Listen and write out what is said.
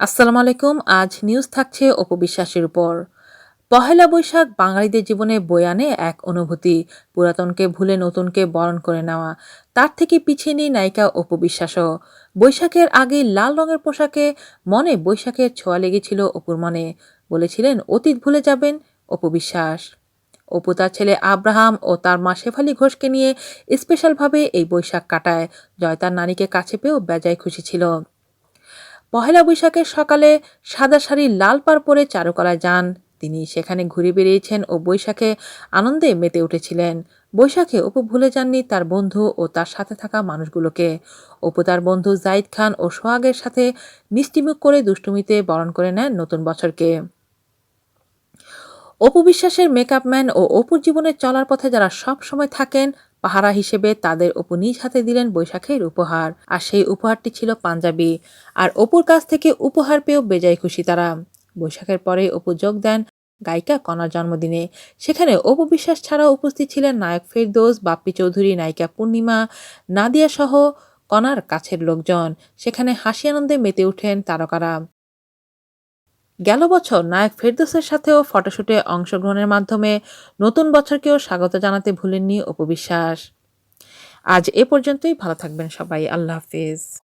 আসসালামু আলাইকুম, আজ নিউজ থাকছে অপবিশ্বাসের উপর। পহেলা বৈশাখ বাঙালিদের জীবনে বয়ে আনে এক অনুভূতি, পুরাতনকে ভুলে নতুনকে বরণ করে নেওয়া। তার থেকে পিছিয়ে নেই নায়িকা অপবিশ্বাসও বৈশাখের আগে লাল রঙের পোশাকে মনে বৈশাখের ছোঁয়া লেগেছিল অপুর মনে। বলেছিলেন, অতীত ভুলে যাবেন অপবিশ্বাস অপু তার ছেলে আব্রাহাম ও তার মা শেফালি ঘোষকে নিয়ে স্পেশালভাবে এই বৈশাখ কাটায়, জয় তার নারীকে কাছে পেয়েও বেজায় খুশি ছিল। পহেলা বৈশাখের সকালে সাদা শাড়ি লাল পাড় পরে চারুকলায় যান। তিনি সেখানে ঘুরে বেরিয়েছেন ও বৈশাখে আনন্দে মেতে উঠেছিলেন। বৈশাখে অপু ভুলে যাননি তার বন্ধু ও তার সাথে থাকা মানুষগুলোকে। অপু তার বন্ধু জাইদ খান ও সোহাগের সাথে মিষ্টিমুখ করে দুষ্টুমিতে বরণ করে নেন নতুন বছরকে। অপু বিশ্বাসের মেকআপ ম্যান ও অপুর জীবনে চলার পথে যারা সব সময় থাকেন পাহারা হিসেবে তাদের অপু নিজ হাতে দিলেন বৈশাখের উপহার, আর সেই উপহারটি ছিল পাঞ্জাবি। আর অপুর কাছ থেকে উপহার পেয়েও বেজায় খুশি তারা। বৈশাখের পরে অপু যোগ দেন গায়িকা কণার জন্মদিনে। সেখানে অপু বিশ্বাস ছাড়াও উপস্থিত ছিলেন নায়ক ফেরদোস, বাপ্পি চৌধুরী, নায়িকা পূর্ণিমা, নাদিয়া সহ কণার কাছের লোকজন। সেখানে হাসি আনন্দে মেতে ওঠেন তারকারা। গেল বছর নায়ক ফেরদোসের সাথেও ফটোশুটে অংশগ্রহণের মাধ্যমে নতুন বছরকেও স্বাগত জানাতে ভুলেননি অপবিশ্বাস আজ এ পর্যন্তই, ভালো থাকবেন সবাই, আল্লাহ হাফিজ।